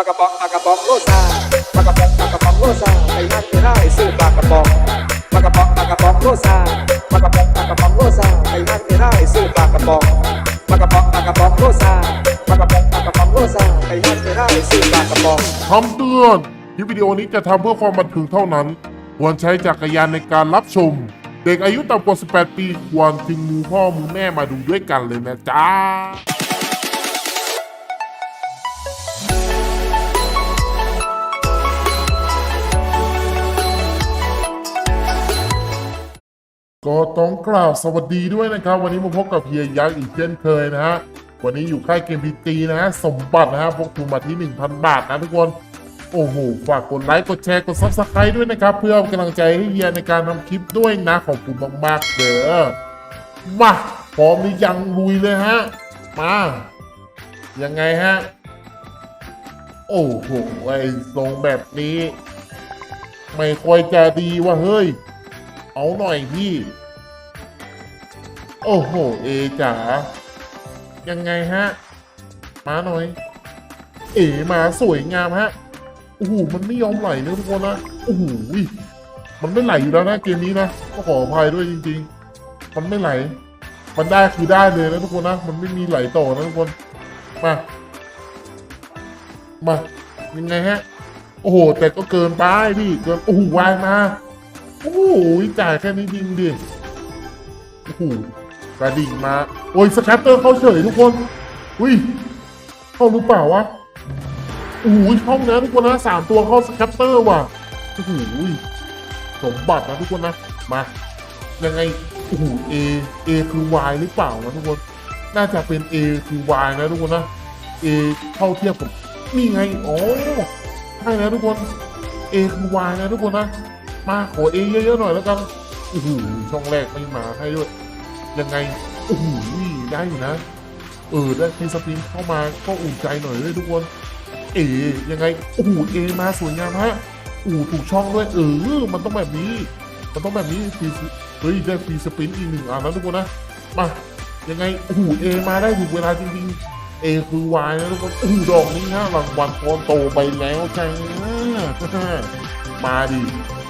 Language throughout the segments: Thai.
ปากระป๋องปากระป๋องโลซาปากระป๋องปากระป๋องโลซาไปนั่งไม่ได้ซื้อปากระป๋องปากระป๋องปากระป๋องโลซาปากระป๋องปากระป๋องโลซาไปนั่งไม่ได้ซื้อปากระป๋องปากระป๋องปากระป๋องโลซาปากระป๋องปากระป๋องโลซาไปนั่งไม่ได้ซื้อปากระป๋องคำเตือนคลิปวิดีโอนี้จะทำเพื่อความบันเทิงเท่านั้น ควรใช้จักรยานในการรับชม เด็กอายุต่ำกว่า 18 ปี ควรจึงมือพ่อมือแม่มาดูด้วยกันเลยนะจ๊ะ ก็ต้องกล่าวสวัสดีด้วยนะครับ วันนี้มาพบกับเฮียยักษ์อีกเช่นเคยนะฮะวันนี้อยู่ค่ายเกมพีตีนะฮะสมบัตินะฮะพวกทุนมาที่ 1,000 บาทนะทุกคนโอ้โหฝากกดไลค์กดแชร์กดซับสไครต์ด้วยนะครับ เพื่อเป็นกำลังใจให้เฮียในการทำคลิปด้วยนะขอบคุณมากๆเด้อมาพร้อมหรือยังลุยเลยฮะมายังไงฮะโอ้โหไอ้ทรงแบบนี้ ไม่ค่อยจะดีว่ะเฮ้ย เอาหน่อยพี่ โอ้โห เอจ๋า ยังไงฮะ มาหน่อย เอ๋มาสวยงามฮะ โอ้โห มันไม่ยอมไหลนะทุกคนนะ โอ้โห มันไม่ไหลอยู่แล้วนะเกมนี้นะ ก็ขออภัยด้วยจริง ๆ มันไม่ไหล มันได้คือได้เลยนะทุกคนนะ มันไม่มีไหลต่อนะทุกคน มา มา ยังไงฮะ โอ้โห แต่ก็เกินไปพี่เกิน โอ้โห วายมา โอ้โหจ่ายแค่นี้จริงดิโอ้โห กระดิ่งมา โอ้ยสแคปเตอร์เข้าเฉยทุกคน อุ้ย เข้าหรือเปล่าวะโอ้โหช่องนะทุกคนนะสามตัวเข้าสแคปเตอร์ว่ะโอ้โหสมบัตินะทุกคนนะ มา ยังไง โอ้โห A A คือ Y หรือเปล่านะทุกคน น่าจะเป็น A คือ Y นะทุกคนนะ A เท่าเทียบกับนี่ไง อ๋อ ใช่นะทุกคน A คือ Y นะทุกคนนะ มาขอ A เยอะๆหน่อยแล้วกันโอ้โหช่องแรกไม่มาให้ด้วย ยังไงโอ้โหได้อยู่นะ เออได้ทีสปรินเข้ามาก็อุ่นใจหน่อยเลยทุกคน เอยังไงโอ้โหเอมาสวยงามฮะโอ้โหถูกช่องด้วยเออ มันต้องแบบนี้ มันต้องแบบนี้ฟรีเฮ้ยได้ฟรีสปรินอีกหนึ่งอันแล้วทุกคนนะมายังไงโอ้โหเอมาได้ถึงเวลาจริงๆเอคือวายนะทุกคนโอ้ดอกนี้ฮะรางวัลก้อนโตไปแล้วจ้ามาดิ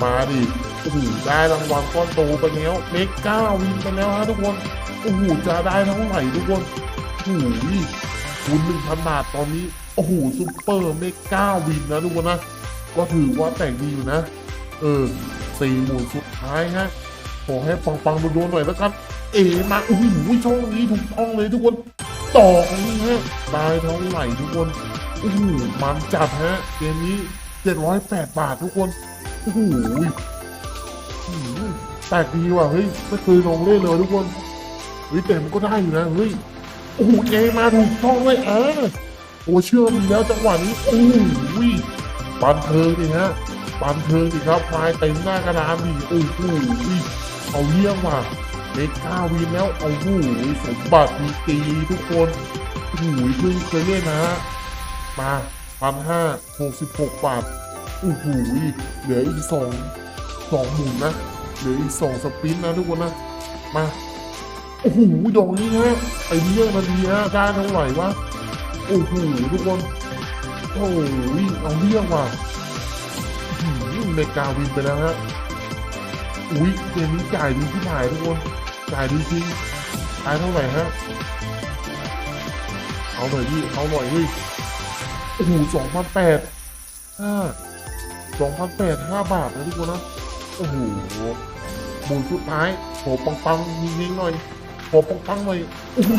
มาดิ อ้โหได้รางวัลก้อนโตไปแล้วเมก้าวินไปแล้วฮะทุกคนโอ้โหจะได้เท่าไหร่ทุกคนโอ้โหคูณหนึ่งพันบาทตอนนี้โอ้โหซุปเปอร์เมก้าวินนะทุกคนนะก็ถือว่าแต่งดีอยู่นะ เออสี่หมุนสุดท้ายฮะขอให้ปังๆโดนๆหน่อยแล้วกันเอมาโอ้โหช่องนี้ถูกต้องเลยทุกคนต่อกันนี้ฮะได้เท่าไหร่ทุกคนโอ้โหมันจัดฮะเกมนี้708บาททุกคนโอ้โห แปลกดีว่ะเฮ้ยไม่เคยลงเล่นเลยทุกคนเฮ้ยแต่มันก็ได้อยู่นะเฮ้ยโอ้โหเอมาถูกช่องเลยเออโอ้เชื่อมีแล้วจังหวะนี้โอ้โหบันเทิงดิฮะบันเทิงดิครับพายเต็มหน้ากระดานดิโอ้โหเอาเยี่ยมว่ะเมก้าวินแล้วเอาโอ้สมบัติมีตีทุกคนโอ้โหเพิ่งเคยเล่นนะฮะมาพันห้าหกสิบหกบาทโอ้โหเหลืออีกสอง สองหมุนนะเหลืออีกสองสปรินต์นะทุกคนนะ มา โอ้โหดอกนี้ฮะไอเรื่องมันดีฮะได้เท่าไหร่วะ โอ้โหทุกคน โอ้โหเอาเรื่องว่ะหือเมกาวินไปแล้วฮะ อุ้ยเกมนี้จ่ายดีที่ถ่ายทุกคนจ่ายดีจริงจ่ายเท่าไหร่ฮะ เอาหน่อยพี่เอาหน่อยเฮ้ยโอ้โหสองพันแปดห้าสองพันแปดห้าบาทนะทุกคนนะ โอ้โหหมุนสุดท้ายโหปังปังๆยิงๆหน่อยโหปังปังหน่อยโอ้โห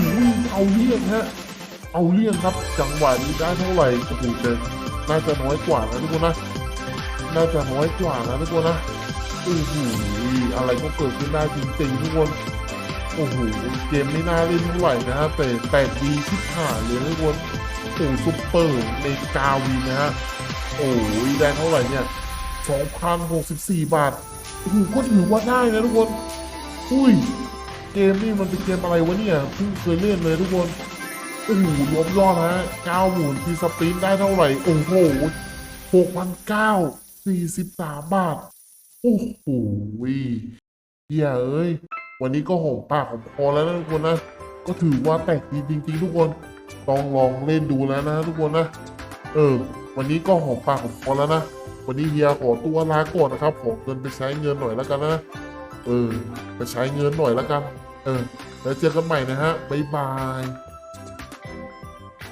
เอาเรื่องฮะเอาเรื่องครับ จังหวะนี้ได้เท่าไหร่โอ้โหแต่น่าจะน้อยกว่านะทุกคนนะน่าจะน้อยกว่านะทุกคนนะโอ้โหอะไรก็เกิดขึ้นได้จริงๆทุกคนโอ้โหเกมไม่น่าเล่นเท่าไหร่นะฮะแต่แต่ดีที่ผ่านเลยทุกคนโอ้ซุปเปอร์เมกาวีนะฮะโอ้ยได้เท่าไหร่เนี่ย 2,064 บาทโอ้โหก็ถือว่าได้นะทุกคน อุ้ย เกมนี่มันเป็นเกมอะไรวะเนี่ยเพิ่งเคยเล่นเลยทุกคนโอ้โหรวมยอดฮะ9หมุนทีสปรินได้เท่าไหร่ โอ้โห6,943บาท โอ้โหเฮียเอ้ย วันนี้ก็หอมปากหอมคอแล้วนะทุกคนนะ ก็ถือว่าแตกดีจริง ๆ ทุกคนต้องลองเล่นดูแล้วนะทุกคนนะ เออ วันนี้ก็หอมปากหอมคอแล้วนะ วันนี้เฮียขอตัวลาก่อนนะครับผมเงินไปใช้เงินหน่อยแล้วกันนะ เออ ไปใช้เงินหน่อยแล้วกัน เออ แล้วเจอกันใหม่นะฮะ บ๊ายบาย